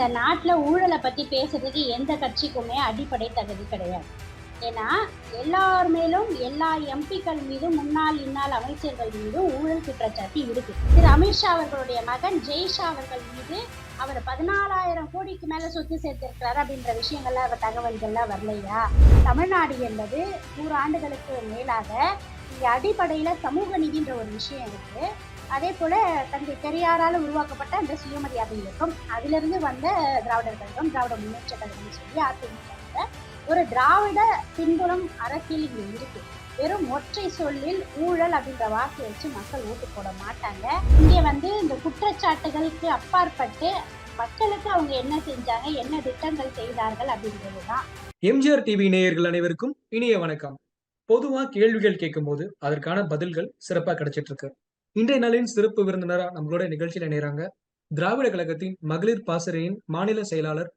இந்த நாட்டில் ஊழலை பற்றி பேசுறதுக்கு எந்த கட்சிக்குமே அடிப்படை தகுதி கிடையாது. ஏன்னா எல்லார் மேலும் எல்லா எம்பிக்கள் மீதும் முன்னாள் இன்னால் அமைச்சர்கள் மீதும் ஊழல் குற்றச்சாட்டு இருக்கு. திரு. அமித்ஷா அவர்களுடைய மகன் ஜெய்ஷா அவர்கள் மீது அவர் பதினாலாயிரம் கோடிக்கு மேல சொத்து சேர்த்திருக்கிறார் அப்படின்ற விஷயங்கள்ல அவர் தகவல்கள்லாம் வரலையா? தமிழ்நாடு என்பது நூறு ஆண்டுகளுக்கு மேலாக இங்கே அடிப்படையில் சமூக நீதின்ற ஒரு விஷயம் இருக்கு. அதே போல தந்தை பெரியாரால் உருவாக்கப்பட்ட அந்த சுயமரியாதை இயக்கம். அதிலிருந்து வந்த திராவிடர் கழகம் திராவிட முன்னேற்ற கழகம்னு சொல்லி அதிமுக ஒரு திராவிட பின்புலம் அரசியல் இங்கே இருக்கு. வெறும் ஒற்றை சொல்லில் ஊழல் அப்படின்ற வார்த்தையை வச்சு மக்கள் ஓட்டு போட மாட்டாங்க. இங்கே வந்து இந்த குற்றச்சாட்டுகளுக்கு அப்பாற்பட்டு மக்களுக்கு அவங்க என்ன செஞ்சாங்க என்ன திட்டங்கள் செய்தார்கள் அப்படின்றதுதான் எம்ஜிஆர் டிவி நேயர்கள் அனைவருக்கும் இனிய வணக்கம். பொதுவா கேள்விகள் கேட்கும்போது அதற்கான பதில்கள் சிறப்பா கிடைச்சிட்டு இருக்கு. இன்றைய நாளின் சிறப்பு விருந்தினரா நம்மளோட நிகழ்ச்சியில நேராங்க திராவிட கழகத்தின் மகளிர் பாசறையின் மாநில செயலாளர்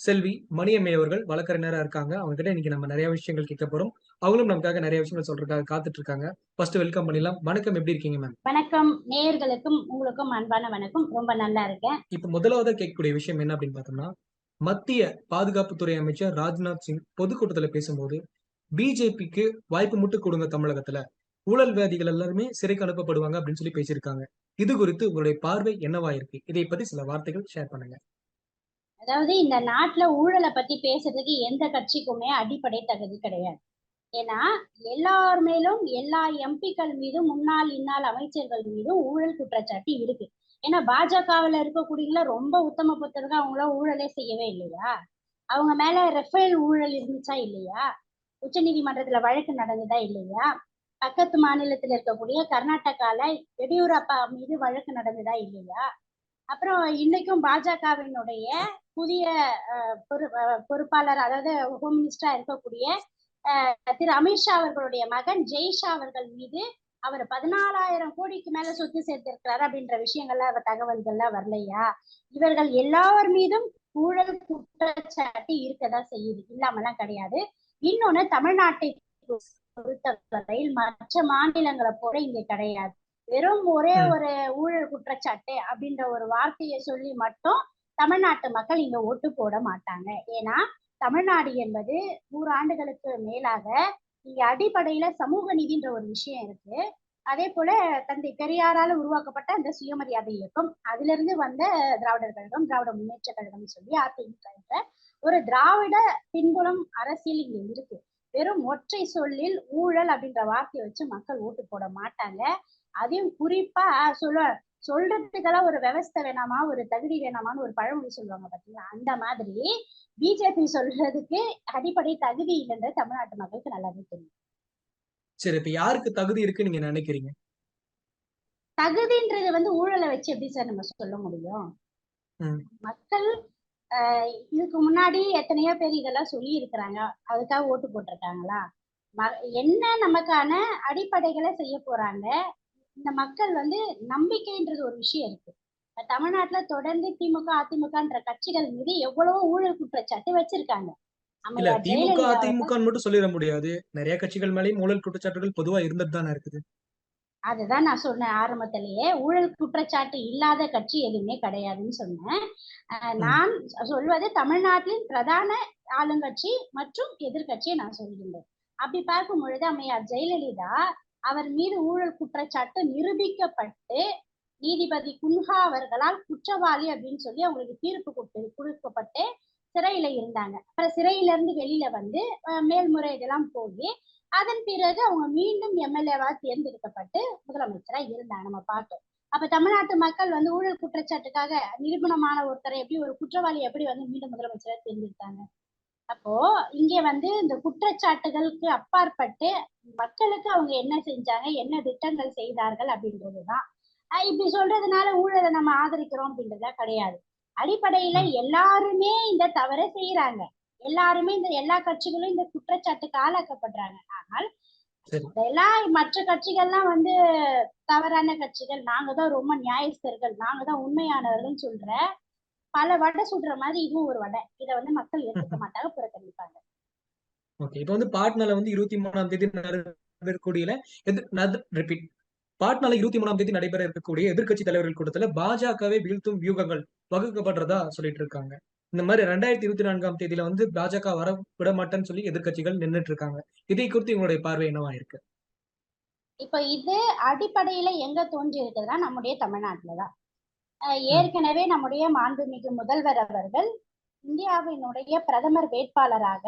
செல்வி மணியம்மை அவர்கள் வழக்கறிஞரா இருக்காங்க. அவங்க கிட்ட இன்னைக்கு நம்ம நிறைய விஷயங்கள் கேட்க போறோம் அவங்களும் நமக்காக நிறைய விஷயங்கள் சொல்றதுக்காக காத்துட்டு இருக்காங்க. ஃபர்ஸ்ட் வெல்கம் பண்ணிடலாம். வணக்கம். எப்படி இருக்கீங்க மேம் வணக்கம். நேயர்களுக்கும் உங்களுக்கும் அன்பான வணக்கம். ரொம்ப நல்லா இருக்கேன். இப்ப முதலாவதா கேட்கக்கூடிய விஷயம் என்ன அப்படின்னு பார்த்தோம்னா மத்திய பாதுகாப்புத்துறை அமைச்சர் ராஜ்நாத் சிங் பொதுக்கூட்டத்துல பேசும்போது பிஜேபிக்கு வாய்ப்பு முட்டு கொடுங்க தமிழகத்துல. ஊழல்வாதிகள் எல்லாருமே சிறைக்கு அனுப்பப்படுவாங்க அப்படின்னு சொல்லி பேசியிருக்காங்க. இது குறித்து உங்களுடைய பார்வை என்னவா இருக்கு? இதை பத்தி சில வார்த்தைகள் ஷேர் பண்ணுங்க. அதாவது இந்த நாட்டுல ஊழலை பத்தி பேசுறதுக்கு எந்த கட்சிக்குமே அடிப்படை தகுதி கிடையாது. ஏன்னா எல்லார் மேலும் எல்லா எம்பிக்கள் மீதும் முன்னாள் இன்னாள் அமைச்சர்கள் மீதும் ஊழல் குற்றச்சாட்டு இருக்கு. ஏன்னா பாஜகவுல இருக்கக்கூடியவங்கள ரொம்ப உத்தம புத்தருக்கு அவங்கள ஊழலே செய்யவே இல்லையா? அவங்க மேல ரெஃபேல் ஊழல் இருந்துச்சா இல்லையா? உச்ச நீதிமன்றத்துல வழக்கு நடந்ததா இல்லையா? பக்கத்து மாநிலத்தில் இருக்கக்கூடிய கர்நாடகால எடியூரப்பா மீது வழக்கு நடந்ததா இல்லையா? அப்புறம் இன்னைக்கும் பாஜகவினுடைய புதிய பொறுப்பாளர் அதாவது ஹோம் மினிஸ்டரா இருக்கக்கூடிய திரு அமித்ஷா அவர்களுடைய மகன் ஜெய்ஷா அவர்கள் மீது அவர் பதினாலாயிரம் கோடிக்கு மேல சொத்து சேர்த்திருக்கிறாரு அப்படின்ற விஷயங்கள்ல அவர் தகவல்கள்லாம் வரலையா? இவர்கள் எல்லார் மீதும் ஊழல் குற்றச்சாட்டு இருக்கதா செய்யுது. இல்லாமலாம் கிடையாது. இன்னொன்னு தமிழ்நாட்டை பொறுத்தவரையில் மற்ற மாநிலங்களை போல இங்க கிடையாது. வெறும் ஒரே. ஒரு ஊழல் குற்றச்சாட்டு அப்படின்ற ஒரு வார்த்தையை சொல்லி மட்டும் தமிழ்நாட்டு மக்கள் இங்க ஓட்டு போட மாட்டாங்க. ஏன்னா தமிழ்நாடு என்பது நூறு ஆண்டுகளுக்கு மேலாக இங்க அடிப்படையில சமூக நீதின்ற ஒரு விஷயம் இருக்கு. அதே போல தந்தை பெரியாரால் உருவாக்கப்பட்ட அந்த சுயமரியாதை இயக்கம் அதிலிருந்து வந்த திராவிடர் கழகம் திராவிட முன்னேற்ற கழகம் சொல்லி அதிமுக என்ற ஒரு திராவிட பின்புலம் அரசியல் இங்க இருக்கு. வெறும் ஒற்றை சொல்லில் ஊழல் அப்படின்ற வார்த்தையை வச்சு மக்கள் ஓட்டு போட மாட்டாங்க. அதையும் குறிப்பா சொல்ல சொல்றதுக்கெல்லாம் ஒரு விவஸ்தை வேணாமா ஒரு தகுதி வேணாமான்னு ஒரு பழமொழி சொல்லுவாங்க பாத்தீங்களா? அந்த மாதிரி பிஜேபி சொல்றதுக்கு அடிப்படை தகுதி இல்லைன்றது தமிழ்நாட்டு மக்களுக்கு நல்லாவே தெரியும். சரி இப்ப யாருக்கு தகுதி இருக்கு நீங்க நினைக்கிறீங்க? தகுதின்றது வந்து ஊழலை வச்சு எப்படி சார் நம்ம சொல்ல முடியும். மக்கள் இதுக்கு முன்னாடி எத்தனையோ பேர் இதெல்லாம் சொல்லி இருக்கிறாங்க அதுக்காக ஓட்டு போட்டிருக்காங்களா? என்ன நமக்கான அடிப்படைகளை செய்ய போறாங்க? இந்த மக்கள் வந்து நம்பிக்கைன்றது ஒரு விஷயம் இருக்கு. தமிழ்நாட்டுல தொடர்ந்து திமுக அதிமுகன்ற கட்சிகள் மீது எவ்வளவோ ஊழல் குற்றச்சாட்டு வச்சிருக்காங்க. இல்ல திமுக அதிமுக மட்டும் சொல்லிட முடியாது. நிறைய கட்சிகள் மேலேயும் ஊழல் குற்றச்சாட்டுகள் பொதுவா இருந்துட்டு தானே இருக்குது. அதுதான் நான் சொன்னேன் ஆரம்பத்திலேயே ஊழல் குற்றச்சாட்டு இல்லாத கட்சி எதுவுமே கிடையாதுன்னு சொன்னேன். நான் சொல்வது தமிழ்நாட்டின் பிரதான ஆளுங்கட்சி மற்றும் எதிர்க்கட்சியை நான் சொல்கின்றேன். அப்படி பார்க்கும் பொழுது அம்மையார் ஜெயலலிதா அவர் மீது ஊழல் குற்றச்சாட்டு நிரூபிக்கப்பட்டு நீதிபதி குன்ஹா அவர்களால் குற்றவாளி அப்படின்னு சொல்லி அவங்களுக்கு தீர்ப்பு கொடுத்து கொடுக்கப்பட்டு சிறையில இருந்தாங்க. அப்புறம் சிறையில இருந்து வெளியில வந்து அஹ், மேல்முறையீடெல்லாம் போய் அதன் பிறகு அவங்க மீண்டும் எம்எல்ஏவா தேர்ந்தெடுக்கப்பட்டு முதலமைச்சரா இருந்தாங்க நம்ம பார்த்தோம். அப்ப தமிழ்நாட்டு மக்கள் வந்து ஊழல் குற்றச்சாட்டுக்காக நிரூபணமான ஒருத்தரை எப்படி ஒரு குற்றவாளி எப்படி வந்து மீண்டும் முதலமைச்சரா தேர்ந்தெடுத்தாங்க? அப்போ இங்க வந்து இந்த குற்றச்சாட்டுகளுக்கு அப்பாற்பட்டு மக்களுக்கு அவங்க என்ன செஞ்சாங்க என்ன திட்டங்கள் செய்தார்கள் அப்படின்றதுதான். இப்படி சொல்றதுனால ஊழலை நம்ம ஆதரிக்கிறோம் அப்படின்றதா கிடையாது. அடிப்படையில எல்லாருமே இந்த தவறை செய்யறாங்க எல்லாருமே இந்த எல்லா கட்சிகளும் இந்த குற்றச்சாட்டுக்கு ஆளாக்கப்படுறாங்க. ஆனால் சரி. இதெல்லாம் மற்ற கட்சிகள்லாம் வந்து தவறான கட்சிகள். நாங்க தான் ரொம்ப நியாயஸ்தர்கள். நாங்க தான் உண்மையானவர்கள் சொல்ற பல வடை சுடுற மாதிரி இதுவும் ஒரு வடை. இதை வந்து மக்கள் ஏற்றுக்க மாட்டாங்க புறக்கணிப்பாங்க. ஓகே. இப்போ வந்து பாட்னால வந்து இருபத்தி மூணாம் தேதி நடக்கக்கூடிய ரிப்பீட் பாட்னால இருபத்தி மூணாம் தேதி நடைபெற இருக்கக்கூடிய எதிர்க்கட்சி தலைவர்கள் கூட்டத்துல பாஜகவை வீழ்த்தும் வியூகங்கள் வகுக்கப்படுறதா சொல்லிட்டு இருக்காங்க. இந்த மாதிரி ரெண்டாயிரத்தி இருபத்தி நான்காம் தேதியில வந்து பாஜக வர விட மாட்டேன்னு சொல்லி எதிர்க்கட்சிகள் நின்னுட்டு இருக்காங்க இதை குறித்து உங்களுடைய பார்வை என்னவா இருக்கு? இப்ப இது அடிப்படையில எங்க தோன்றி இருக்குதுன்னா நம்முடைய தமிழ்நாட்டுலதான். ஏற்கனவே நம்முடைய மாண்புமிகு முதல்வர் அவர்கள் இந்தியாவினுடைய பிரதமர் வேட்பாளராக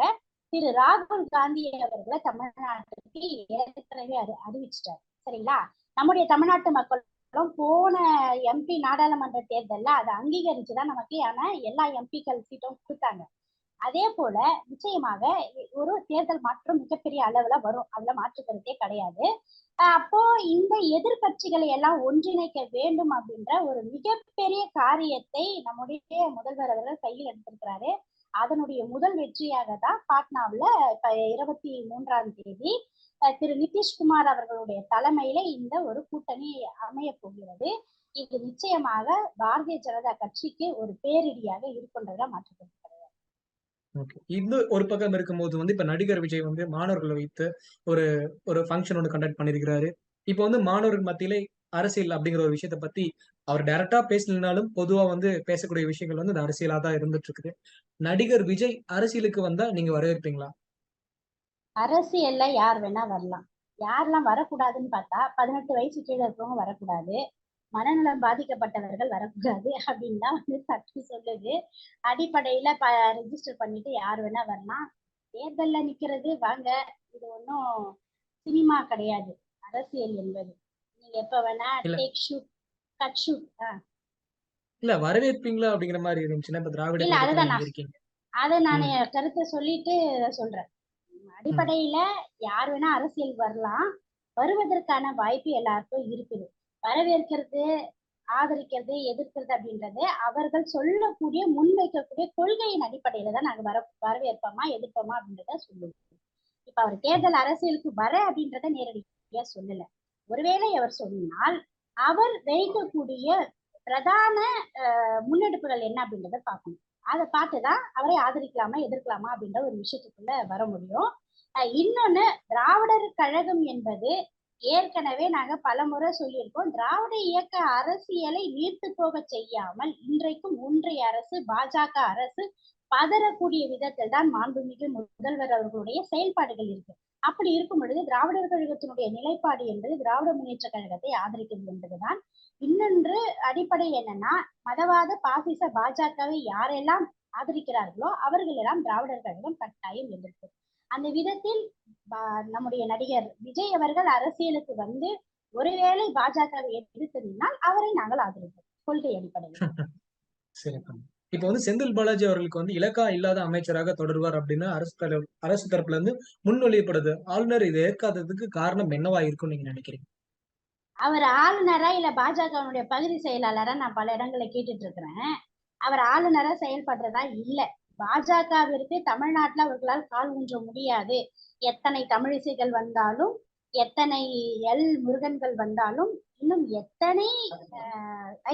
திரு ராகுல் காந்தி அவர்களை தமிழ்நாட்டுக்கு ஏற்கனவே அறிவிச்சிட்டார். சரிங்களா? நம்முடைய தமிழ்நாட்டு மக்கள் அப்புறம் போன எம்பி நாடாளுமன்ற தேர்தலில் அதை அங்கீகரிச்சுதான் நமக்கு ஆன எல்லா எம்பிக்கள் சீட்டும் கொடுத்தாங்க. அதே போல நிச்சயமாக ஒரு தேர்தல் மாற்றம் மிகப்பெரிய அளவுல வரும். அதுல மாற்று கிடையாது. அப்போ இந்த எதிர்க்கட்சிகளை எல்லாம் ஒன்றிணைக்க வேண்டும் அப்படின்ற ஒரு மிகப்பெரிய காரியத்தை நம்முடைய முதல்வர் அவர்கள் கையில் எடுத்திருக்கிறாரு. அதனுடைய முதல் வெற்றியாக தான் பாட்னாவில் இப்ப இருபத்தி மூன்றாம் தேதி திரு நிதிஷ்குமார் அவர்களுடைய தலைமையில இந்த ஒரு கூட்டணி அமைய போகிறது. இது நிச்சயமாக பாரதிய ஜனதா கட்சிக்கு ஒரு பேரிடியாக இருக்கின்றதுல மாற்றுக்கிறது இது ஒரு பக்கம் இருக்கும்போது வந்து இப்ப நடிகர் விஜய் வந்து மாணவர்களை வைத்து ஒரு ஒரு ஃபங்க்ஷன் ஒன்று கண்டக்ட் பண்ணியிருக்கிறாரு. இப்போ வந்து மாணவர்கள் மத்தியில அரசியல் அப்படிங்கிற ஒரு விஷயத்த பத்தி அவர் டைரக்டா பேசலனாலும் பொதுவா வந்து பேசக்கூடிய விஷயங்கள் வந்து இந்த அரசியலா தான் இருந்துட்டு இருக்குது. நடிகர் விஜய் அரசியலுக்கு வந்தா நீங்க வரவேற்பீங்களா? அரசியல்ல யார் வேணா வரலாம். யாரெல்லாம் வரக்கூடாதுன்னு பார்த்தா பதினெட்டு வயசு கீழே இருக்கவங்க வரக்கூடாது. மனநலம் பாதிக்கப்பட்டவர்கள் வரக்கூடாது அப்படின்னு தான் வந்து சட்டம் சொல்லுது. அடிப்படையில ப ரெஜிஸ்டர் பண்ணிட்டு யார் வேணா வரலாம். தேர்தல்ல நிக்கிறது வாங்க இது ஒன்றும் சினிமா கிடையாது. அரசியல் என்பது. நீங்க எப்ப வேணா. டேக் ஷூட் கட் ஷூட் இல்ல வரவேற்பீங்களா அப்படிங்கிற மாதிரி திராவிட இல்ல, அதுதான் அதை நான் கருத்தை சொல்லிட்டு சொல்றேன். அடிப்படையில யார் வேணா அரசியல் வரலாம். வருவதற்கான வாய்ப்பு எல்லாருக்கும் இருக்குது. வரவேற்கிறது ஆதரிக்கிறது எதிர்க்கிறது அப்படின்றது அவர்கள் சொல்லக்கூடிய முன்வைக்கக்கூடிய கொள்கையின் அடிப்படையில தான் நாங்க வர வரவேற்போமா எதிர்ப்போமா அப்படின்றத சொல்லுவோம். இப்ப அவர் தேர்தல் அரசியலுக்கு வர அப்படின்றத நேரடியா சொல்லல. ஒருவேளை அவர் சொன்னால் அவர் வைக்கக்கூடிய பிரதான முன்னெடுப்புகள் என்ன அப்படின்றத பார்க்கணும் அதை பார்த்து தான் அவரை ஆதரிக்கலாமா எதிர்க்கலாமா அப்படின்ற ஒரு விஷயத்துக்குள்ள வர முடியும். இன்னொன்று இன்னொன்னு திராவிடர் கழகம் என்பது ஏற்கனவே நாங்க பலமுறை சொல்லியிருக்கோம். திராவிட இயக்க அரசியலை நீர்த்து போக செய்யாமல் இன்றைக்கும் ஒன்றிய அரசு பாஜக அரசு பதறக்கூடிய விதத்தில் தான் மாண்புமிகு முதல்வர் அவர்களுடைய செயல்பாடுகள் இருக்கு. அப்படி இருக்கும் பொழுது திராவிடர் கழகத்தினுடைய நிலைப்பாடு என்பது திராவிட முன்னேற்ற கழகத்தை ஆதரிக்கிறது என்பதுதான். இன்னொன்று அடிப்படை என்னன்னா மதவாத பாசிச பாஜகவை யாரெல்லாம் ஆதரிக்கிறார்களோ அவர்கள் எல்லாம் திராவிடர் கழகம் கட்டாயம் எதிர்க்கும் அந்த விதத்தில் நம்முடைய நடிகர் விஜய் அவர்கள் அரசியலுக்கு வந்து ஒருவேளை பாஜகவை எதிர்த்திருந்தால் அவரை நாங்கள் ஆதரிப்போம். கொள்கை அடிப்படையில். சரி இப்ப வந்து செந்தில் பாலாஜி அவர்களுக்கு வந்து இலக்கா இல்லாத அமைச்சராக தொடர்வார் அப்படின்னு அரசு தலைவர் அரசு தரப்புல இருந்து முன்மொழியப்படுது. ஆளுநர் இதை ஏற்காததுக்கு காரணம் என்னவா இருக்கும்னு நீங்க நினைக்கிறீங்க? அவர் ஆளுநரா இல்ல பாஜகவினுடைய பகுதி செயலாளரா நான் பல இடங்களை கேட்டுட்டு இருக்கிறேன் அவர் ஆளுநரா செயல்படுறதா இல்ல. பாஜகவிற்கு தமிழ்நாட்டுல அவர்களால் கால் ஊன்ற முடியாது. எத்தனை தமிழிசைகள் வந்தாலும் எத்தனை எல் முருகன்கள் வந்தாலும் இன்னும் எத்தனை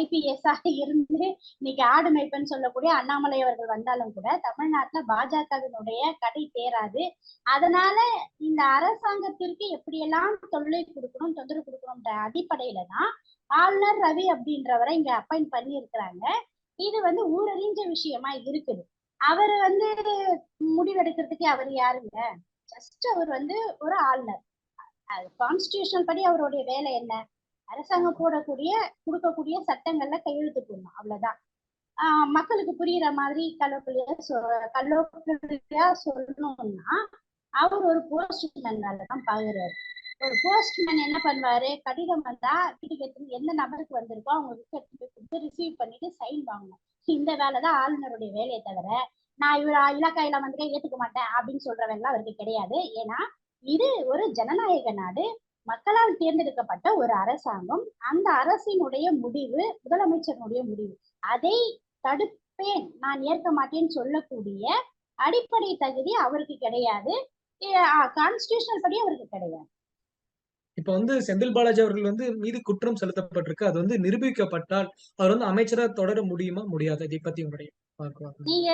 ஐபிஎஸ் இருந்து இன்னைக்கு ஆடு மேய்ப்பன்னு சொல்லக்கூடிய அண்ணாமலை அவர்கள் வந்தாலும் கூட தமிழ்நாட்டுல பாஜகவினுடைய கடை தேராது. அதனால இந்த அரசாங்கத்திற்கு எப்படியெல்லாம் தொல்லை கொடுக்கணும் தொந்தரவு கொடுக்கணும்ன்ற அடிப்படையில தான் ஆளுநர் ரவி அப்படின்றவரை இங்க அப்பாயிண்ட் பண்ணி இருக்கிறாங்க இது வந்து ஊரறிஞ்ச விஷயமா இருக்குது. அவர் வந்து முடிவெடுக்கிறதுக்கு அவர் யாருங்க? ஜஸ்ட் அவர் வந்து ஒரு ஆளுநர். கான்ஸ்டியூஷனல் படி அவருடைய வேலை என்ன? அரசாங்கம் போடக்கூடிய கொடுக்கக்கூடிய சட்டங்கள்ல கையெழுத்து போடணும் அவ்வளவுதான். ஆஹ் மக்களுக்கு புரியுற மாதிரி கல்லூரியா சொ கலோக்கலியா சொல்லணும்னா அவர் ஒரு போஸ்ட்மேன் வேலை தான் பாக்குறாரு ஒரு போஸ்ட்மேன் என்ன பண்ணுவாரு? கடிதம் வந்தா வீட்டுக்கு எடுத்து எந்த நபருக்கு வந்திருக்கோ அவங்க எடுத்து போய் கொடுத்து ரிசீவ் பண்ணிட்டு சைன் வாங்கணும். இந்த வேலை தான் ஆளுநருடைய வேலையை தவிர நான் இவர் இலக்காயில வந்துட்டு ஏத்துக்க மாட்டேன் அப்படின்னு சொல்றவங்க அவருக்கு கிடையாது. ஏன்னா இது ஒரு ஜனநாயக நாடு. மக்களால் தேர்ந்தெடுக்கப்பட்ட ஒரு அரசாங்கம் அந்த அரசினுடைய முடிவு முதலமைச்சருடைய முடிவு. அதை தடுப்பேன் நான் ஏற்க மாட்டேன்னு சொல்லக்கூடிய அடிப்படை தகுதி அவருக்கு கிடையாது. கான்ஸ்டியூஷனல் படி அவருக்கு கிடையாது. இப்ப வந்து செந்தில் பாலாஜி அவர்கள் வந்து மீது குற்றம் செலுத்தப்பட்டிருக்கு. அது வந்து நிரூபிக்கப்பட்டால் அவர் வந்து அமைச்சரா தொடர முடியுமா முடியாது? இதை பத்தி உங்களுடைய நீங்க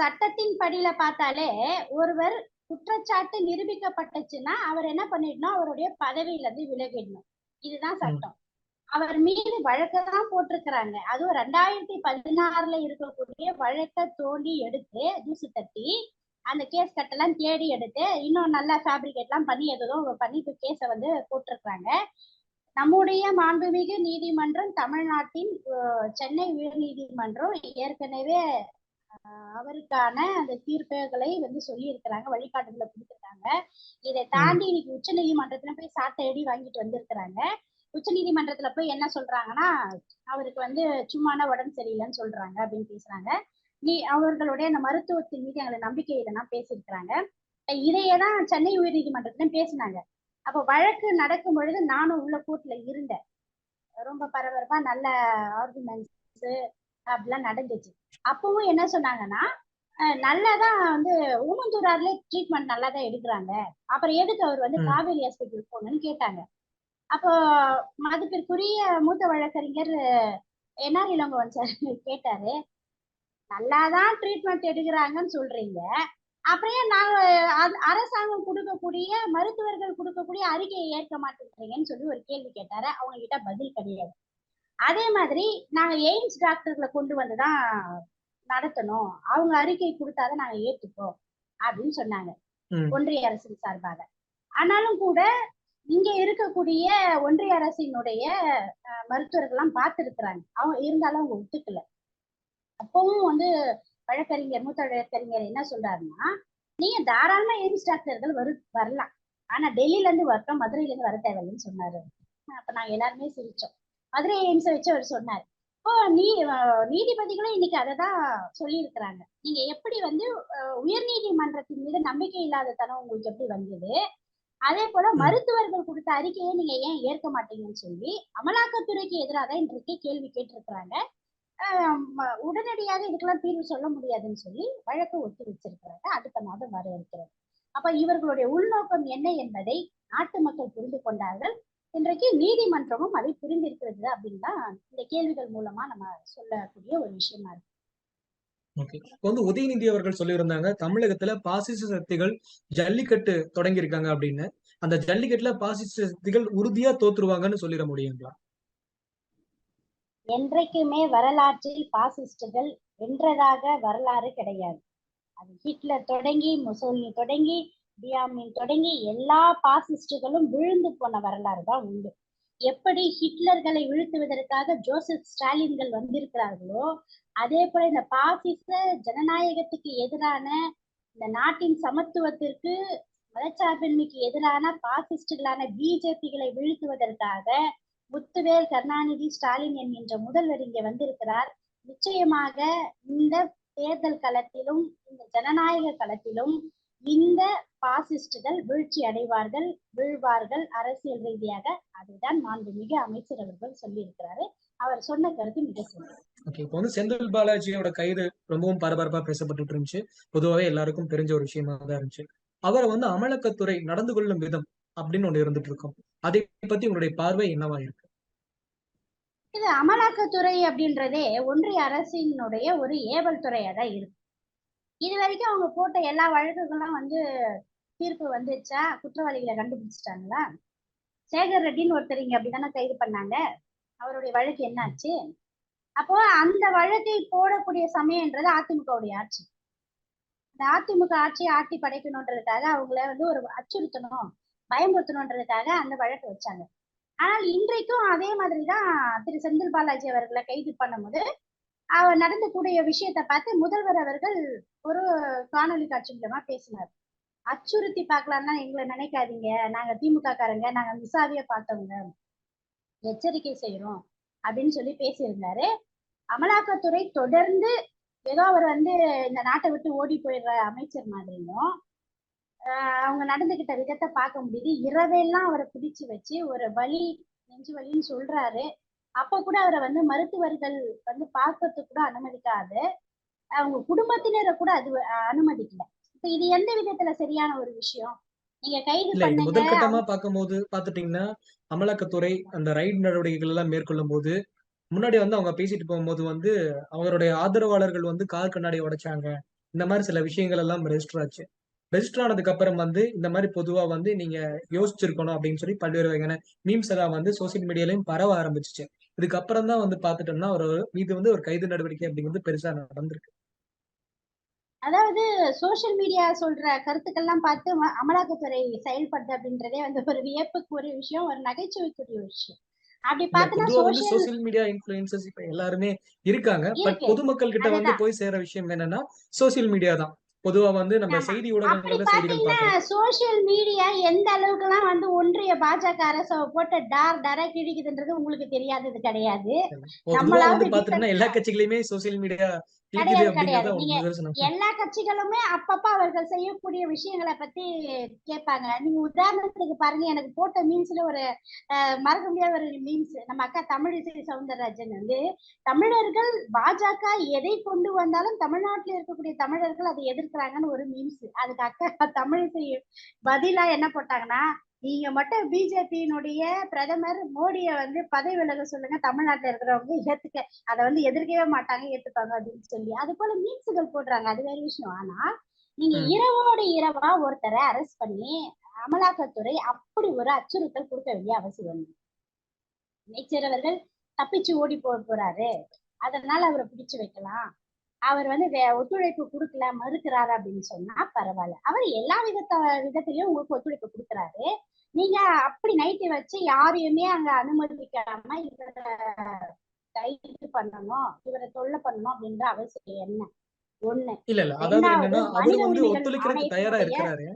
சட்டத்தின் படியில பார்த்தாலே ஒருவர் குற்றச்சாட்டு நிரூபிக்கப்பட்டுச்சுன்னா அவர் என்ன பண்ணிடணும்? அவருடைய பதவியில இருந்து விலகிடணும். இதுதான் சட்டம். அவர் மீது வழக்கு தான் போட்டிருக்கிறாங்க. அதுவும் ரெண்டாயிரத்தி பதினாறுல இருக்கக்கூடிய வழக்கை தோண்டி எடுத்து தூசு தட்டி அந்த கேஸ் கட்டெல்லாம் தேடி எடுத்து இன்னும் நல்லா ஃபேப்ரிகேட்லாம் பண்ணி ஏதோ பண்ணி இப்போ கேஸை வந்து போட்டிருக்கிறாங்க. நம்முடைய மாண்புமிகு நீதிமன்றம் தமிழ்நாட்டின் சென்னை உயர்நீதிமன்றம் ஏற்கனவே அஹ், அவருக்கான அந்த தீர்ப்புகளை வந்து சொல்லி இருக்கிறாங்க வழிகாட்டுதலை கொடுத்துருக்காங்க. இதை தாண்டி இன்னைக்கு உச்ச நீதிமன்றத்துல போய் சாட்டையடி வாங்கிட்டு வந்திருக்கிறாங்க. உச்ச நீதிமன்றத்துல போய் என்ன சொல்றாங்கன்னா அவருக்கு வந்து சும்மான உடம்பு சரியில்லைன்னு சொல்றாங்க அப்படின்னு பேசுறாங்க. நீ அவர்களுடைய அந்த மருத்துவத்தின் மீது எங்களுக்கு நம்பிக்கை இல்லைன்னா பேசியிருக்கிறாங்க. இதையே தான் சென்னை உயர்நீதிமன்றத்திலும் பேசினாங்க. அப்போ வழக்கு நடக்கும் பொழுது நானும் உள்ள கூட்டுல இருந்தேன். ரொம்ப பரபரப்பா நல்ல ஆர்குமெண்ட்ஸ் அப்படிலாம் நடந்துச்சு. அப்பவும் என்ன சொன்னாங்கன்னா நல்லாதான் வந்து ஊமந்தூரார்ல ட்ரீட்மெண்ட் நல்லா தான் எடுக்கிறாங்க. அப்புறம் எதுக்கு அவர் வந்து. காவேரி ஹாஸ்பிட்டல் போகணும்னு கேட்டாங்க. அப்போ மதிப்பிற்குரிய மூத்த வழக்கறிஞர் என்ஆர் இளங்கோவன் சார் கேட்டாரு நல்லாதான் ட்ரீட்மெண்ட் எடுக்கிறாங்கன்னு சொல்றீங்க. அப்புறம் நாங்க அரசாங்கம் கொடுக்கக்கூடிய மருத்துவர்கள் கொடுக்கக்கூடிய அறிக்கையை ஏற்க மாட்டேங்கிறீங்கன்னு சொல்லி ஒரு கேள்வி கேட்டாரு. அவங்க கிட்ட பதில் கிடையாது. அதே மாதிரி நாங்க எய்ம்ஸ் டாக்டர்களை கொண்டு வந்துதான் நடத்தணும். அவங்க அறிக்கை கொடுத்தாதான் நாங்க ஏத்துப்போம் அப்படின்னு சொன்னாங்க. ஒன்றிய அரசின் சார்பாக. ஆனாலும் கூட இங்க இருக்கக்கூடிய ஒன்றிய அரசினுடைய மருத்துவர்கள்லாம் பார்த்திருக்கிறாங்க. அவங்க இருந்தாலும் அவங்க ஒத்துக்கல. அப்பவும் வந்து வழக்கறிஞர் மூத்த வழக்கறிஞர் என்ன சொல்றாருன்னா நீங்க தாராளமா எய்ம்ஸ் டாக்டர்கள் வரு வரலாம். ஆனா டெல்லியில இருந்து வரட்டும் மதுரையில இருந்து வர தேவையில்லைன்னு சொன்னாரு. அப்ப நாங்க எல்லாருமே சிரிச்சோம். மதுரை எய்ம்ஸை வச்சு அவர் சொன்னார். இப்போ நீ நீதிபதிகளும் இன்னைக்கு அதை தான் சொல்லியிருக்கிறாங்க. நீங்க எப்படி வந்து அஹ், உயர்நீதிமன்றத்தின் மீது நம்பிக்கை இல்லாத தனம் உங்களுக்கு எப்படி வந்தது? அதே போல. மருத்துவர்கள் கொடுத்த அறிக்கையை நீங்க ஏன் ஏற்க மாட்டீங்கன்னு சொல்லி அமலாக்கத்துறைக்கு எதிராக தான் இன்றைக்கு கேள்வி கேட்டிருக்கிறாங்க. உடனடியாக இதுக்கெல்லாம் தீர்வு சொல்ல முடியாதுன்னு சொல்லி வழக்கு ஒத்தி வச்சிருக்கிறாங்க. அடுத்த மாதம் வர இருக்கிறது. அப்ப இவர்களுடைய உள்நோக்கம் என்ன என்பதை நாட்டு மக்கள் புரிந்து கொண்டார்கள். இன்றைக்கு நீதிமன்றமும் அதை புரிந்திருக்கிறது அப்படின்னு தான் இந்த கேள்விகள் மூலமா நம்ம சொல்லக்கூடிய ஒரு விஷயமா இருக்கு. இப்போ வந்து உதயநிதி அவர்கள் சொல்லியிருந்தாங்க தமிழகத்துல பாசிச சக்திகள் ஜல்லிக்கட்டு தொடங்கி இருக்காங்க அப்படின்னு. அந்த ஜல்லிக்கட்டுல பாசிச சக்திகள் உறுதியா தோத்துருவாங்கன்னு சொல்லிட முடியுங்களா? என்றைக்குமே வரலாற்றில் பாசிஸ்டுகள் வென்றதாக வரலாறு கிடையாது. அது ஹிட்லர் தொடங்கி முசோலினி தொடங்கி டியாமின் தொடங்கி எல்லா பாசிஸ்டுகளும் விழுந்து போன வரலாறு தான் உண்டு. எப்படி ஹிட்லர்களை வீழ்த்துவதற்காக ஜோசப் ஸ்டாலின்கள் வந்திருக்கிறார்களோ அதே போல இந்த பாசிச ஜனநாயகத்துக்கு எதிரான இந்த நாட்டின் சமத்துவத்திற்கு மதச்சார்பின்மைக்கு எதிரான பாசிஸ்டுகளான பிஜேபிகளை வீழ்த்துவதற்காக முத்துவேல் கருணாநிதி ஸ்டாலின் என்கின்ற முதல்வர் இங்கே வந்திருக்கிறார். நிச்சயமாக இந்த தேர்தல் களத்திலும் இந்த ஜனநாயக களத்திலும் இந்த பாசிஸ்டுகள் வீழ்ச்சி அடைவார்கள் வீழ்வார்கள் அரசியல் ரீதியாக. அதுதான் மாண்புமிகு அமைச்சர் அவர்கள் சொல்லியிருக்கிறாரு. அவர் சொன்ன கருத்து மிக ஓகே இப்போ வந்து செந்தில் பாலாஜியோட கைது ரொம்பவும் பரபரப்பா பேசப்பட்டுட்டு இருந்துச்சு. பொதுவாகவே எல்லாருக்கும் தெரிஞ்ச ஒரு விஷயமா தான் இருந்துச்சு. அவரை வந்து அமலாக்கத்துறை நடந்து கொள்ளும் விதம் அப்படின்னு ஒண்ணு இருந்துட்டு இருக்கும். அதை பத்தி உங்களுடைய பார்வை என்னவா இருக்கு? இது அமலாக்கத்துறை அப்படின்றதே ஒன்றிய அரசினுடைய ஒரு ஏவல் துறையா தான் இருக்கு. இது வரைக்கும் அவங்க போட்ட எல்லா வழக்குகளும் வந்து தீர்ப்பு வந்துச்சா குற்றவாளிகளை கண்டுபிடிச்சிட்டாங்களா? சேகர் ரெட்டின்னு ஒருத்தர் இங்க அப்படிதானே கைது பண்ணாங்க. அவருடைய வழக்கு என்னாச்சு? அப்போ அந்த வழக்கை போடக்கூடிய சமயம்ன்றது அதிமுகவுடைய ஆட்சி. இந்த அதிமுக ஆட்சியை ஆட்டி படைக்கணுன்றதுக்காக அவங்கள வந்து ஒரு அச்சுறுத்தணும் பயமுறுத்தணுன்றதுக்காக அந்த வழக்கு வச்சாங்க. ஆனால் இன்றைக்கும் அதே மாதிரிதான் திரு செந்தில் பாலாஜி அவர்களை கைது பண்ணும்போது நடந்தக்கூடிய விஷயத்தை பார்த்து முதல்வர் அவர்கள் ஒரு காணொலி காட்சி மூலமா பேசினார். அச்சுறுத்தி பார்க்கலாம்னா எங்களை நினைக்காதீங்க. நாங்க திமுக காரங்க நாங்க மிசாவிய பார்த்தவங்க. எச்சரிக்கை செய்யறோம் அப்படின்னு சொல்லி பேசியிருந்தாரு. அமலாக்கத்துறை தொடர்ந்து ஏதோ அவர் வந்து இந்த நாட்டை விட்டு ஓடி போயிடுற அமைச்சர் மாதிரியும் அவங்க நடந்துகிட்ட விதத்தை பார்க்க முடியுது. இரவெல்லாம் அவரை பிடிச்சு வச்சு ஒரு வலி நெஞ்சு வலின்னு சொல்றாரு. அப்ப கூட அவரை வந்து மருத்துவர்கள் வந்து பார்க்கறதுக்கு கூட அனுமதிக்காது. அவங்க குடும்பத்தினரை கூட அது அனுமதிக்கல. இப்ப இது எந்த விதத்துல சரியான ஒரு விஷயம்? நீங்க கைது இது முதல் பண்ணுங்க கட்டமா பார்க்கும்போது பாத்துட்டீங்கன்னா அமலாக்கத்துறை அந்த ரைட் நடவடிக்கைகள் எல்லாம் மேற்கொள்ளும் போது முன்னாடி வந்து அவங்க பேசிட்டு போகும்போது வந்து அவருடைய ஆதரவாளர்கள் வந்து கார் கண்ணாடி உடைச்சாங்க. இந்த மாதிரி சில விஷயங்கள் எல்லாம் ரெஜிஸ்டர் ஆச்சு. ரெஜிஸ்டர் ஆனதுக்கு அப்புறம் வந்து இந்த மாதிரி பொதுவா வந்து நீங்க யோசிச்சிருக்கணும் அப்படின்னு சொல்லி பல்வேறு வகையான மீம்ஸ் எல்லாம் வந்து சோசியல் மீடியாலயும் பரவ ஆரம்பிச்சுச்சு. இதுக்கப்புறம் தான் வந்து பாத்துட்டோம்னா ஒரு இது வந்து ஒரு கைது நடவடிக்கை அப்படிங்கிறது பெருசா நடந்திருக்கு. அதாவது சோஷியல் மீடியா சொல்ற கருத்துக்கள்லாம் பார்த்து அமலாக்கத்துறை செயல்படுது அப்படின்றதே வந்து ஒரு வியப்புக்குரிய விஷயம் ஒரு நகைச்சுவைக்குரிய விஷயம். அப்படி சோஷியல் சோசியல் மீடியா இன்ஃபுளுசர்ஸ் இப்ப எல்லாருமே இருக்காங்க. பட் பொதுமக்கள் கிட்ட வந்து போய் சேர விஷயம் என்னன்னா சோசியல் மீடியா தான். பொதுவா வந்து நம்ம செய்தி ஊடகங்கள்ல செய்திகள் சோஷியல் மீடியா எந்த அளவுக்குலாம் வந்து ஒன்றிய பாஜக அரசை போட்டு டார் டர கிழிக்குதுன்றது உங்களுக்கு தெரியாதது கிடையாது. நம்மளாவது பாத்துட்டோம்னா எல்லா கட்சிகளையுமே சோசியல் மீடியா கிடையாது கிடையாது. நீங்க எல்லா கட்சிகளுமே அப்பப்ப அவர்கள் செய்யக்கூடிய விஷயங்களை பத்தி கேட்பாங்க. நீங்க உதாரணத்துக்கு பாருங்க எனக்கு போட்ட மீன்ஸ்ல ஒரு மறக்க முடியாத ஒரு மீன்ஸ் நம்ம அக்கா தமிழிசை சவுந்தரராஜன் வந்து தமிழர்கள் பாஜக எதை கொண்டு வந்தாலும் தமிழ்நாட்டுல இருக்கக்கூடிய தமிழர்கள் அதை எதிர்க்கிறாங்கன்னு ஒரு மீம்ஸ் அதுக்கு அக்கா தமிழிசை பதிலா என்ன போட்டாங்கன்னா நீங்க மட்டும் பிஜேபியினுடைய பிரதமர் மோடியை வந்து பதவி விலக சொல்லுங்க. தமிழ்நாட்டுல இருக்கிறவங்க ஏத்துக்க அதை வந்து எதிர்க்கவே மாட்டாங்க ஏத்துப்பாங்க அப்படின்னு சொல்லி. அது போல மீட்ஸுகள் போடுறாங்க. அது வேற விஷயம். ஆனா நீங்க. இரவோடு இரவா ஒருத்தரை அரெஸ்ட் பண்ணி அமலாக்கத்துறை அப்படி ஒரு அச்சுறுத்தல் கொடுக்க வேண்டிய அவசியம். அமைச்சர் அவர்கள் தப்பிச்சு ஓடி போ போறாரு. அதனால அவரை பிடிச்சு வைக்கலாம். அவர் வந்து வே- ஒத்துழைப்பு கொடுக்கல மறுக்கிறாரு அப்படின்னு சொன்னா பரவாயில்ல. அவர் எல்லா விதத்த விதத்திலயும் உங்களுக்கு ஒத்துழைப்பு கொடுக்குறாரு. நீங்க அப்படி நைட்டு வச்சு யாரையுமே அங்க அனுமதிக்காம இவரை கைது பண்ணணும் இவரை தொல்லை பண்ணணும் அப்படின்ற அவசியம் என்ன? ஒண்ணு. இல்ல இல்ல. அதாவது ரெண்டாவது என்னன்னா அவர் மனித வந்து உரிமைகள் ஒத்துழைக்கிறதுக்கு தயாரா இருக்கிறாரு.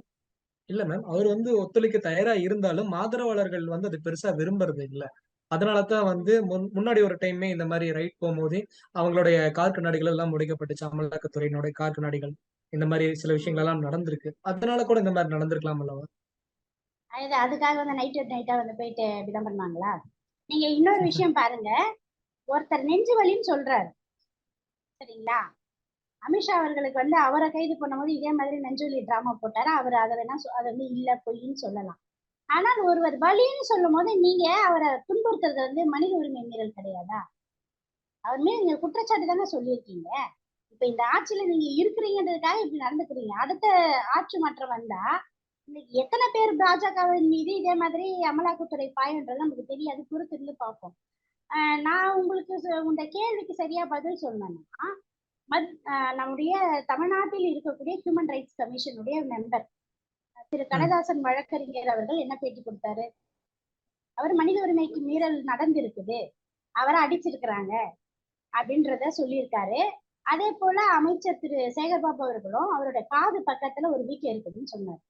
இல்ல மேம் அவர் வந்து ஒத்துழைக்க தயாரா இருந்தாலும் ஆதரவாளர்கள் வந்து அது பெருசா விரும்புறது இல்ல. அதனாலதான் வந்து முன் முன்னாடி ஒரு டைமே இந்த மாதிரி ரைட் போகும்போது அவங்களுடைய கார் கண்ணாடிகள் எல்லாம் உடைக்கப்பட்டுச்சு அமலாக்கத்துறையினுடைய கார் கண்ணாடிகள் இந்த மாதிரி சில விஷயங்கள் எல்லாம் நடந்திருக்கு. அதனால கூட இந்த மாதிரி நடந்திருக்கலாம் அல்லவா? அது அதுக்காக வந்து நைட்டு நைட்டா வந்து போயிட்டு விதம் பண்ணாங்களா நீங்க இன்னொரு விஷயம் பாருங்க. ஒருத்தர் நெஞ்சு வலின்னு சொல்றாரு. சரிங்களா? அமித்ஷா அவர்களுக்கு வந்து அவரை கைது பண்ணும்போது இதே மாதிரி நெஞ்சுவலி டிராமா போட்டாரு? அவர் அதை வேணா அதை வந்து இல்ல பொய்ன்னு சொல்லலாம். ஆனால் ஒருவர் வலின்னு சொல்லும் போது நீங்க அவரை துன்புறுத்துறது வந்து மனித உரிமை மீறல் கிடையாதா? அவர் மேல் நீங்க குற்றச்சாட்டு தானே சொல்லியிருக்கீங்க. இப்ப இந்த ஆட்சியில நீங்க இருக்கிறீங்கன்றதுக்காக இப்படி நடந்துக்கிறீங்க. அடுத்த ஆட்சி மாற்றம் வந்தா இன்னைக்கு எத்தனை பேர் பாஜகவின் மீது இதே மாதிரி அமலாக்கத்துறை பாயன்றது நமக்கு தெரியாது. பொறுத்திருந்து பார்ப்போம். நான் உங்களுக்கு உங்க கேள்விக்கு சரியா பதில் சொல்லணும்னா மத் நம்முடைய தமிழ்நாட்டில் இருக்கக்கூடிய ஹியூமன் ரைட்ஸ் கமிஷனுடைய மெம்பர் திரு கனதாசன் வழக்கறிஞர் அவர்கள் என்ன பேட்டி கொடுத்தாரு? அவர் மனித உரிமைக்கு மீறல் நடந்திருக்குது. அவரை அடிச்சிருக்கிறாங்க அப்படின்றத சொல்லியிருக்காரு. அதே போல அமைச்சர் திரு சேகர்பாபு அவர்களும் அவரோட காது பக்கத்துல ஒரு வீக்கம் இருக்குதுன்னு சொன்னார்.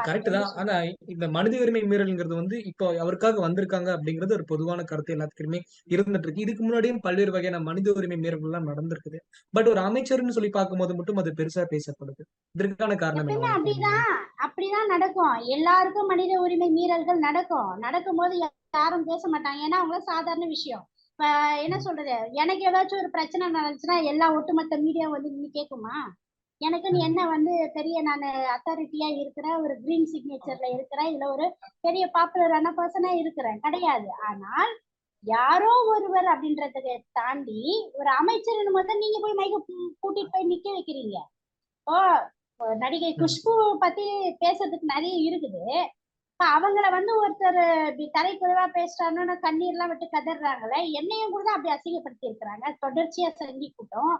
கரெக்ட் தான். ஆனா இந்த மனித உரிமை மீறல்ங்கிறது வந்து இப்போ அவருக்காக வந்திருக்காங்க அப்படிங்கிறது ஒரு பொதுவான கருத்து எல்லாத்துக்குமே இருந்துட்டு இருக்கு. இதுக்கு முன்னாடியும் பல்வேறு வகையான மனித உரிமை மீறல்கள் எல்லாம் நடந்திருக்குது. பட் ஒரு அமைச்சர்னு சொல்லி பார்க்கும்போது மட்டும் அது பெருசா பேசப்படுது. இதற்கான காரணம் அப்படிதான். அப்படிதான் நடக்கும். எல்லாருக்கும் மனித உரிமை மீறல்கள் நடக்கும். நடக்கும்போது யாரும் பேச மாட்டாங்க. ஏன்னா அவங்க சாதாரண விஷயம். இப்ப என்ன சொல்றது? எனக்கு ஏதாச்சும் ஒரு பிரச்சனை நடந்துச்சுன்னா எல்லா ஒட்டுமொத்த மீடியா வந்து நின்னு கேக்குமா? எனக்கு நீ என்ன வந்து பெரிய நான் அத்தாரிட்டியா இருக்கிறேன் ஒரு கிரீன் சிக்னேச்சர்ல இருக்கிறேன் இல்ல ஒரு பெரிய பாப்புலரான பர்சனா இருக்கிறேன். கிடையாது. ஆனால் யாரோ ஒருவர் அப்படின்றத தாண்டி ஒரு அமைச்சர் போது நீங்க போய் மைக்க கூட்டிட்டு போய் நிக்க வைக்கிறீங்க. ஓ இப்போ நடிகை குஷ்பு பத்தி பேசுறதுக்கு நிறைய இருக்குது. இப்ப அவங்கள வந்து ஒருத்தர் இப்படி தரைக்குறைவா பேசுறாங்கன்னு கண்ணீர் எல்லாம் விட்டு கதறாங்களே என்னையும் கூட அப்படி அசிங்கப்படுத்தி இருக்கிறாங்க தொடர்ச்சியா சங்கி கூட்டம்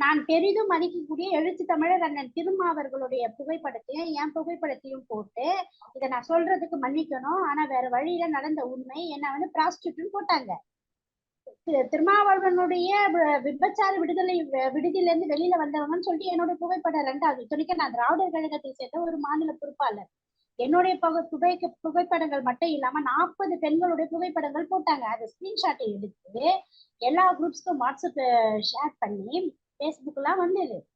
நான் பெரிதும் மதிக்கக்கூடிய எழுச்சி தமிழர் அண்ணன் திருமாவர்களுடைய புகைப்படத்தையும் என் புகைப்படத்தையும் போட்டு இதை நான் சொல்றதுக்கு மன்னிக்கணும். ஆனா வேற வழியில நடந்த உண்மை என்ன வந்து பிராஸ்டியூட்னு போட்டாங்க. திரு- திருமாவளவனுடைய விபச்சார விடுதலை விடுதியில இருந்து வெளியில வந்தவங்கன்னு சொல்லிட்டு என்னோட புகைப்படம் ரெண்டாவது. இத்தனைக்கும் நான் திராவிடர் கழகத்தை சேர்ந்த ஒரு மாநில பொறுப்பாளர். என்னுடைய புகை புகை புகைப்படங்கள் மட்டும் இல்லாம நாற்பது பெண்களுடைய புகைப்படங்கள் போட்டாங்க. அதை ஸ்கிரீன்ஷாட்டை எடுத்து எல்லா குரூப்ஸ்க்கும் வாட்ஸ்அப் ஷேர் பண்ணி ஃபேஸ்புக்லாம் வந்தது.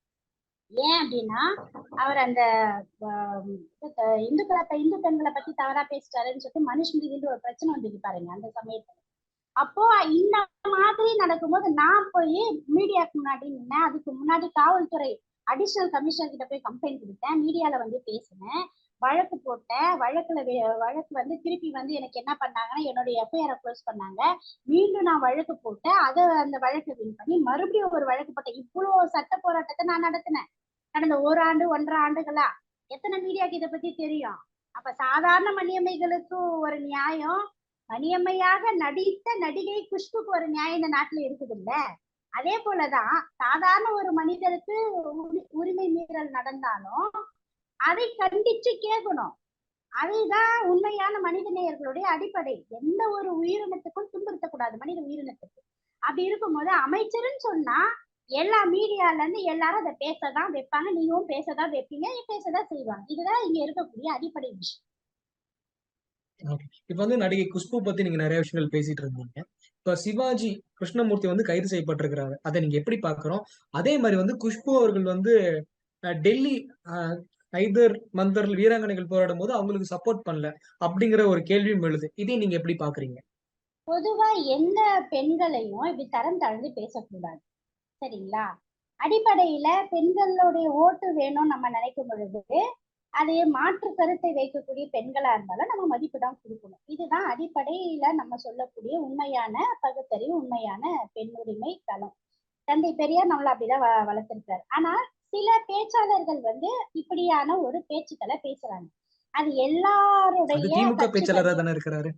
ஏன் அப்படின்னா அவர் அந்த ஆஹ், இது- இந்துக்களை இந்து பெண்களை பத்தி தவறா பேசிட்டாருன்னு சொல்லிட்டு மனுஷ்மிதின்ற ஒரு பிரச்சனை வந்தது பாருங்க அந்த சமயத்துல. அப்போ இந்த மாதிரி நடக்கும்போது நான் போய் மீடியாக்கு முன்னாடி நின்னேன். அதுக்கு முன்னாடி காவல்துறை அடிஷனல் கமிஷனர் கிட்ட போய் கம்ப்ளைண்ட் கொடுத்தேன். மீடியால வந்து பேசினேன். வழக்கு போட்டேன். வழக்குல வழக்கு வந்து திருப்பி வந்து எனக்கு என்ன பண்ணாங்கன்னா என்னுடைய எஃப்ஐஆர் க்ளோஸ் பண்ணாங்க. மீண்டும் நான் வழக்கு போட்டேன். அதை அந்த வழக்கு வின் பண்ணி மறுபடியும் ஒரு வழக்கு போட்டேன். இவ்வளவு சட்ட போராட்டத்தை நான் நடத்தினேன். கடந்த ஒரு ஆண்டு ஒன்றரை ஆண்டுகளா? எத்தனை மீடியாக்கு இதை பத்தி தெரியும்? அப்ப சாதாரண மணியம்மைகளுக்கு ஒரு நியாயம். மணியம்மையாக நடித்த நடிகை குஷ்புக்கு ஒரு நியாயம் இந்த நாட்டுல இருக்குது இல்ல அதே போலதான் சாதாரண ஒரு மனிதருக்கு உரி- உரிமை மீறல் நடந்தாலும் அதை கண்டிச்சு கேட்கணும் அதுதான் உண்மையான மனிதநேயர்களுடைய அடிப்படை. எந்த ஒரு உயிரினத்துக்கும் துன்புறுத்தக்கூடாது மனித உயிரினத்துக்கு. அப்படி இருக்கும்போது அமைச்சர்னு சொன்னா எல்லா மீடியால இருந்து எல்லாரும் அதை பேசதான் வைப்பாங்க. நீங்களும் பேசதான் வைப்பீங்க பேசதான் செய்வாங்க. இதுதான் இங்க இருக்கக்கூடிய அடிப்படை விஷயம். இப்ப வந்து நடிகை குஷ்பு பத்தி நீங்க நிறைய விஷயங்கள் பேசிட்டு இருந்தீங்க. இப்ப சிவாஜி கிருஷ்ணமூர்த்தி வந்து கைது செய்யப்பட்டிருக்கிறாரு அதை நீங்க எப்படி பாக்குறோம்? அதே மாதிரி வந்து குஷ்பு அவர்கள் வந்து அஹ், டெல்லி அஹ், ஐதர் மந்தர் வீராங்கனைகள் போராடும் போது அவங்களுக்கு சப்போர்ட் பண்ணல அப்படிங்கிற ஒரு கேள்வியும் எழுது. இதை நீங்க எப்படி பாக்குறீங்க பொதுவா எந்த பெண்களையும் இப்படி தரம் தாழ்ந்து பேசக்கூடாது. சரிங்களா? அடிப்படையில பெண்களுடைய ஓட்டு வேணும் நம்ம நினைக்கும் பொழுது அது மாற்று கருத்தை வைக்கக்கூடிய பெண்களா இருந்தாலும் நம்ம மதிப்பு தான் கொடுக்கணும். இதுதான் அடிப்படையில நம்ம சொல்லக்கூடிய உண்மையான பகுத்தறிவு உண்மையான பெண் உரிமை தளம். தந்தை பெரியார் நம்மள அப்படிதான் வ- வளர்த்திருக்காரு. ஆனா சில பேச்சாளர்கள் வந்து இப்படியான ஒரு பேச்சுக்களை பேசுறாங்க. அது எல்லாருடைய பேச்சாளரா தானே இருக்கிறாரு?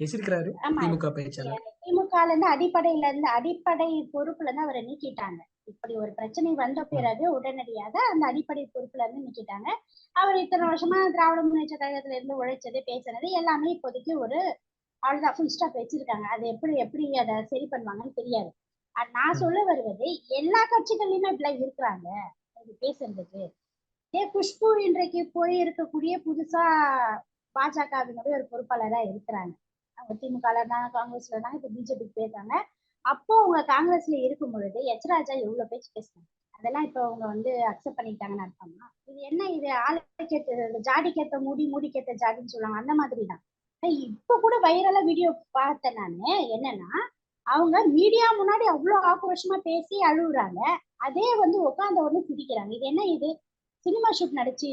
பேசியிருக்கிறாரு ஆமா. திமுக பேச்சாளர். திமுகல இருந்து அடிப்படையில இருந்து அடிப்படை பொறுப்புல இருந்து அவரை நீக்கிட்டாங்க. இப்படி ஒரு பிரச்சனை வந்த பிறகு உடனடியாக அந்த அடிப்படை பொறுப்புல இருந்து நீக்கிட்டாங்க. அவர் இத்தனை வருஷமா திராவிட முன்னேற்ற கழகத்துல இருந்து உழைச்சது பேசுனது எல்லாமே இப்போதைக்கு ஒரு அவ்வளவுதான் ஃபுல் ஸ்டாப் வச்சிருக்காங்க. அது எப்படி எப்படி அதை சரி பண்ணுவாங்கன்னு தெரியாது. நான் சொல்ல வருவது எல்லா கட்சிகள்லயுமே இப்படிலாம் இருக்கிறாங்க. பேசுறதுக்கு. இதே குஷ்பு இன்றைக்கு போய் இருக்கக்கூடிய புதுசா பாஜகவினுடைய ஒரு பொறுப்பாளரா இருக்கிறாங்க. அவங்க திமுக இருந்தாங்க காங்கிரஸ்ல இருந்தாங்க இப்ப பிஜேபிக்கு போயிருக்காங்க. அப்போ அவங்க காங்கிரஸ்ல இருக்கும் பொழுது எச் ராஜா எவ்வளவு பேச்சு பேசினாங்க அதெல்லாம் இப்ப அவங்க வந்து அக்செப்ட் பண்ணிட்டாங்கன்னு அர்த்தமா? இது என்ன இது? ஆளு கேட்ட ஜாடி கேட்ட மூடி மூடி கேட்ட ஜாடின்னு சொல்லுவாங்க. அந்த மாதிரி தான் இப்ப கூட வைரலா வீடியோ பார்த்தேன் நானு. என்னன்னா அவங்க மீடியா முன்னாடி அவ்வளோ ஆக்ரோஷமா பேசி அழுகுறாங்க. அதே வந்து உட்காந்த உடனே சிரிக்கிறாங்க. இது என்ன இது? சினிமா ஷூட் நடிச்சு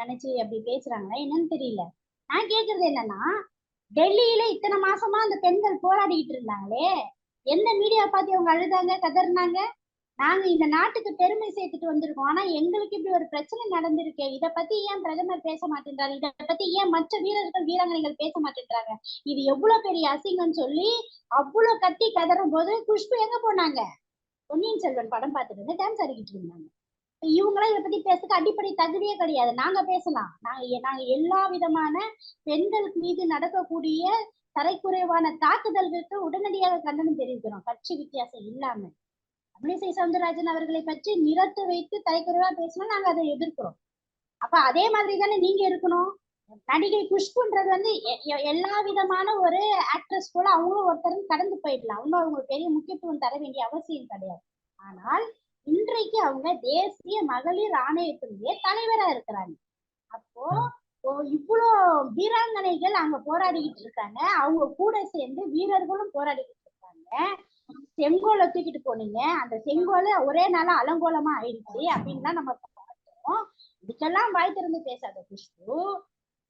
நினைச்சு அப்படி பேசுறாங்களா? என்னன்னு தெரியல. நான் கேக்குறது என்னன்னா டெல்லியில இத்தனை மாசமா அந்த பெண்கள் போராடிக்கிட்டு இருந்தாங்களே எந்த மீடியா பார்த்து அவங்க அழுதாங்க கதறினாங்க? நாங்க இந்த நாட்டுக்கு பெருமை சேர்த்துட்டு வந்திருக்கோம். ஆனா எங்களுக்கு இப்படி ஒரு பிரச்சனை நடந்திருக்கே இத பத்தி ஏன் பிரதமர் பேச மாட்டேன்றாரு? இத பத்தி ஏன் மற்ற வீரர்கள் வீராங்கனைகள் பேச மாட்டேன்றாங்க? இது எவ்வளவு பெரிய அசிங்கம்னு சொல்லி அவ்வளவு கத்தி கதறும் போது குஷ்பு எங்க போனாங்க? பொன்னியின் செல்வன் படம் பார்த்துட்டு வந்து டான்ஸ் ஆடிக்கிட்டு இருந்தாங்க. இவங்களாம் இதை பத்தி பேசுறதுக்கு அடிப்படை தகுதியே கிடையாது. நாங்க பேசலாம். நாங்க நாங்க எல்லா விதமான பெண்கள் மீது நடக்கக்கூடிய தரைக்குறைவான தாக்குதல்களுக்கு உடனடியாக கண்டனம் தெரிவிக்கிறோம். கட்சி வித்தியாசம் இல்லாம. தமிழிசை சவுந்தரராஜன் அவர்களை பற்றி நிறத்து வைத்து தலைக்குறைவா பேசினா நாங்க அதை எதிர்க்கிறோம். அப்ப அதே மாதிரி தானே நீங்க இருக்கணும்? நடிகை குஷ்புன்றது வந்து எ- எல்லா விதமான ஒரு ஆக்ட்ரஸ் போல அவங்களும் ஒருத்தரும் கடந்து போயிடலாம். அவங்க அவங்களுக்கு பெரிய முக்கியத்துவம் தர வேண்டிய அவசியம் கிடையாது. ஆனால் இன்றைக்கு அவங்க தேசிய மகளிர் ஆணையத்தினுடைய தலைவரா இருக்கிறாங்க. அப்போ இவ்வளோ வீராங்கனைகள் அங்க போராடிக்கிட்டு இருக்காங்க. அவங்க கூட சேர்ந்து வீரர்களும் போராடிக்கிட்டு இருக்காங்க. செங்கோலை தூக்கிட்டு போனீங்க. அந்த செங்கோலை ஒரே நாளா அலங்கோலமா ஆயிடுச்சு அப்படின்லாம் நம்ம பார்த்தோம். இதுக்கெல்லாம் வாய் திறந்து பேசாத குஷ்பு.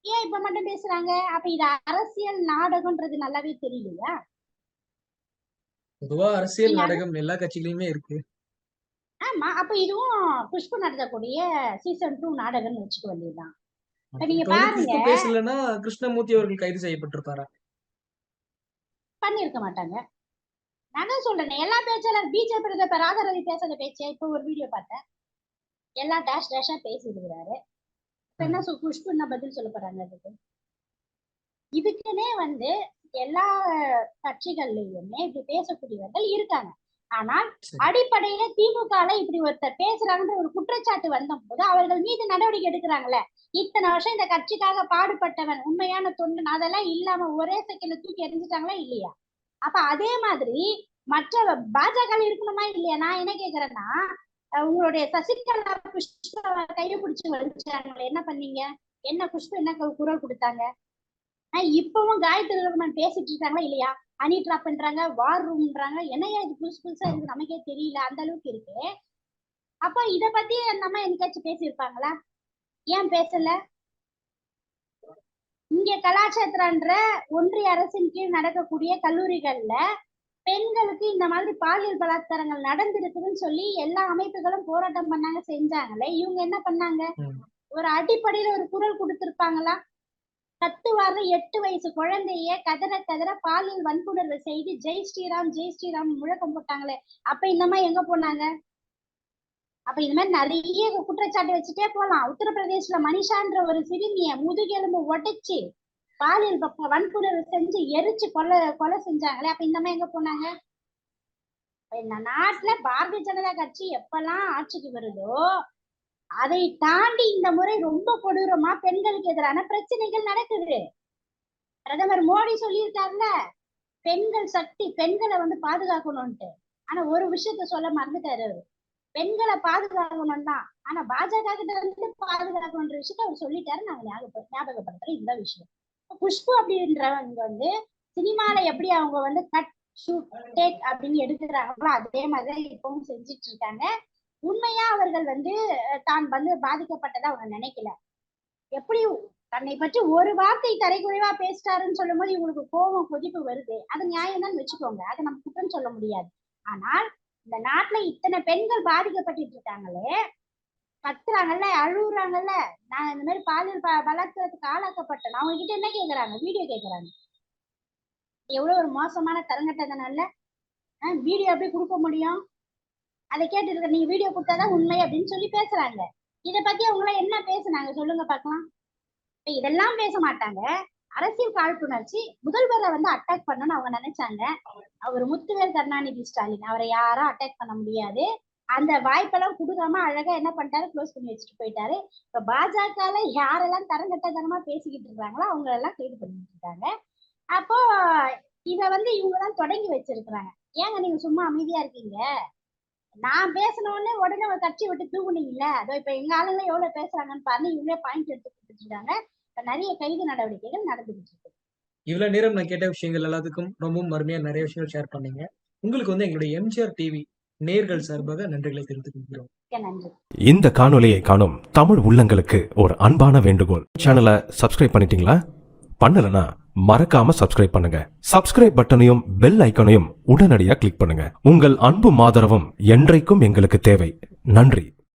ஏன் இப்ப மட்டும் பேசுறாங்க? அப்ப இது அரசியல் நாடகம்ன்றது நல்லாவே தெரியலையா? பொதுவா அரசியல் நாடகம் எல்லா கட்சியிலயுமே இருக்கு. ஆமா அப்ப இதுவும் குஷ்பு நடத்தக்கூடிய சீசன் டூ நாடகம்னு வச்சுக்க வேண்டியதுதான். நீங்க பாருங்க. பேசலன்னா கிருஷ்ணமூர்த்தி அவர்கள் கைது செய்யப்பட்டிருப்பாரா? பண்ணிருக்க மாட்டாங்க. நான் தான் சொல்றேன் எல்லா பேச்சாளர் பிஜேபி இப்ப ராதாரவி பேசாத பேச்சே இப்ப ஒரு வீடியோ பார்த்தேன். எல்லாம் டேஷ் டேஷா பேசியிருக்கிறாரு. இப்ப என்ன குஷ்பு என்ன பதில் சொல்ல போறாங்க அதுக்கு? இதுக்குன்னே வந்து எல்லா கட்சிகள்லயுமே இப்படி பேசக்கூடியவர்கள் இருக்காங்க. ஆனால். அடிப்படையில திமுகல இப்படி ஒருத்தர் பேசுறாங்கன்ற ஒரு குற்றச்சாட்டு வந்த போது அவர்கள் மீது நடவடிக்கை எடுக்கிறாங்களே. இத்தனை வருஷம் இந்த கட்சிக்காக பாடுபட்டவன் உண்மையான தொண்டன் அதெல்லாம் இல்லாம ஒரே செகண்ட்ல தூக்கி எறிஞ்சிட்டாங்களா இல்லையா? அப்ப அதே மாதிரி மற்ற பாஜக இருக்கணுமா இல்லையா? நான் என்ன கேக்குறேன்னா உங்களுடைய சசிகலா புஷ்ப கையை பிடிச்சு வலிச்சாங்களே என்ன பண்ணீங்க? என்ன புஷ்பு என்ன குரல் கொடுத்தாங்க? ஆஹ் இப்பவும் காயத்ரி ரகுமான் பேசிட்டு இருக்காங்களா இல்லையா? அணி ட்ராப் பண்றாங்க வார் ரூம்ன்றாங்க என்னையா இது புதுசு புதுசா இருக்கு நமக்கே தெரியல அந்த அளவுக்கு இருக்கு. அப்ப இத பத்தி அந்த அம்மா என்னைக்காச்சும் பேசியிருப்பாங்களா? ஏன் பேசல? இங்க கலாட்சேத்திரன்ற ஒன்றிய அரசின் கீழ் நடக்கக்கூடிய கல்லூரிகள்ல பெண்களுக்கு இந்த மாதிரி பாலியல் பலாத்காரங்கள் நடந்திருக்குதுன்னு சொல்லி எல்லா அமைப்புகளும் போராட்டம் பண்ணாங்க செஞ்சாங்களே. இவங்க என்ன பண்ணாங்க. ஒரு அடிப்படையில ஒரு குரல் கொடுத்திருப்பாங்களா? பத்து வாரம் எட்டு வயசு குழந்தைய கதற கதற பாலியல் வன்புணர்வு செய்து ஜெய் ஸ்ரீராம் ஜெய் ஸ்ரீராம் முழக்கம் போட்டாங்களே. அப்ப இந்த மாதிரி எங்க போனாங்க? அப்ப இந்த மாதிரி நிறைய குற்றச்சாட்டு வச்சுட்டே போலாம். உத்தரப்பிரதேசல மனிஷான்ற ஒரு சிறுமிய முதுகெலும்பு உடைச்சு பாலியல் ப- வன்புணர்வு செஞ்சு எரிச்சு கொலை கொலை செஞ்சாங்களே. அப்ப இந்த மாதிரி எங்க போனாங்க? இந்த நாட்டுல பாரதிய ஜனதா கட்சி எப்பெல்லாம் ஆட்சிக்கு வருதோ அதை தாண்டி இந்த முறை ரொம்ப கொடூரமா பெண்களுக்கு எதிரான பிரச்சனைகள் நடக்குது. பிரதமர் மோடி சொல்லியிருக்காருல்ல பெண்கள் சக்தி பெண்களை வந்து பாதுகாக்கணும்ட்டு ஆனா ஒரு விஷயத்த சொல்ல மறந்துட்டாரு அவரு. பெண்களை பாதுகாக்கணும் தான். ஆனா பாஜக கிட்ட இருந்து பாதுகாக்கணும்ன்ற விஷயத்த அவர் சொல்லிட்டாரு. நாங்க ஞாபகப்படுத்துற இந்த விஷயம். குஷ்பு அப்படின்றவங்க வந்து சினிமால எப்படி அவங்க வந்து கட் ஷூட் டேக் அப்படின்னு எடுக்கிறாங்களோ அதே மாதிரி இப்பவும் செஞ்சுட்டு இருக்காங்க. உண்மையா அவர்கள் வந்து தான் வந்து பாதிக்கப்பட்டதா அவங்க நினைக்கல. எப்படி தன்னை பற்றி ஒரு வார்த்தை தரைக்குறைவா பேசிட்டாருன்னு சொல்லும் போது இவங்களுக்கு கோபம் கொதிப்பு வருது. அது நியாயம் தான் வச்சுக்கோங்க. அதை நம்ம குற்றம் சொல்ல முடியாது. ஆனால் இந்த நாட்டுல இத்தனை பெண்கள் பாதிக்கப்பட்டு இருக்காங்களே? கத்துறாங்கல்ல அழுகுறாங்கல்ல? நான் இந்த மாதிரி பாலியல் ப- பலாத்காரத்துக்கு ஆளாக்கப்பட்டேன். அவங்க கிட்ட என்ன கேக்குறாங்க? வீடியோ கேக்குறாங்க. எவ்வளவு ஒரு மோசமான தரங்கட்டதனால வீடியோ எப்படி கொடுக்க முடியும்? அதை கேட்டு இருக்க நீங்க வீடியோ கொடுத்தாதான் உண்மை அப்படின்னு சொல்லி பேசுறாங்க. இதை பத்தி அவங்க எல்லாம் என்ன பேசுனாங்க? சொல்லுங்க பார்க்கலாம். இதெல்லாம் பேச மாட்டாங்க. அரசியல் காழ்ப்புணர்ச்சி முதல்வரை வந்து அட்டாக் பண்ணணும்னு அவங்க நினைச்சாங்க. அவர் முத்துவேல் கருணாநிதி ஸ்டாலின். அவரை யாரும் அட்டாக் பண்ண முடியாது. அந்த வாய்ப்பெல்லாம் கொடுக்காம அழகா என்ன பண்ணிட்டாரு? க்ளோஸ் பண்ணி வச்சுட்டு போயிட்டாரு. இப்ப பாஜகல யாரெல்லாம் தரங்கட்டதனமா பேசிக்கிட்டு இருக்காங்களோ அவங்க எல்லாம் கைது பண்ணிட்டு இருக்காங்க. அப்போ இத வந்து இவங்கதான் தொடங்கி வச்சிருக்கிறாங்க. ஏங்க நீங்க சும்மா அமைதியா இருக்கீங்க? நான் பேசினோடனே உடனே ஒரு கட்சி விட்டு தூங்குனீங்கல்ல? அதோ இப்ப எங்க ஆளுங்க எவ்வளவு பேசுறாங்கன்னு பாருங்க. இவங்களே பாயிண்ட் எடுத்து கொடுத்துட்டு இருக்காங்க. நிறைய கைது நடவடிக்கைகள் நடந்துகிட்டு இருக்கு. இவ்வளவு நேரம் நான் கேட்ட விஷயங்கள் எல்லாத்துக்கும் ரொம்பவும் அருமையா நிறைய விஷயங்கள் ஷேர் பண்ணீங்க. உங்களுக்கு வந்து எங்களுடைய எம்ஜிஆர் டிவி நேர்கள் சார்பாக நன்றிகளை தெரிவித்துக் கொள்கிறோம். இந்த காணொளியை காணும் தமிழ் உள்ளங்களுக்கு ஒரு அன்பான வேண்டுகோள். சேனலை சப்ஸ்கிரைப் பண்ணிட்டீங்களா? பண்ணலனா மறக்காம சப்ஸ்கிரைப் பண்ணுங்க. சப்ஸ்கிரைப் பட்டனையும் பெல் ஐக்கனையும் உடனடியாக கிளிக் பண்ணுங்க. உங்கள் அன்பும் ஆதரவும் என்றைக்கும் எங்களுக்கு தேவை. நன்றி.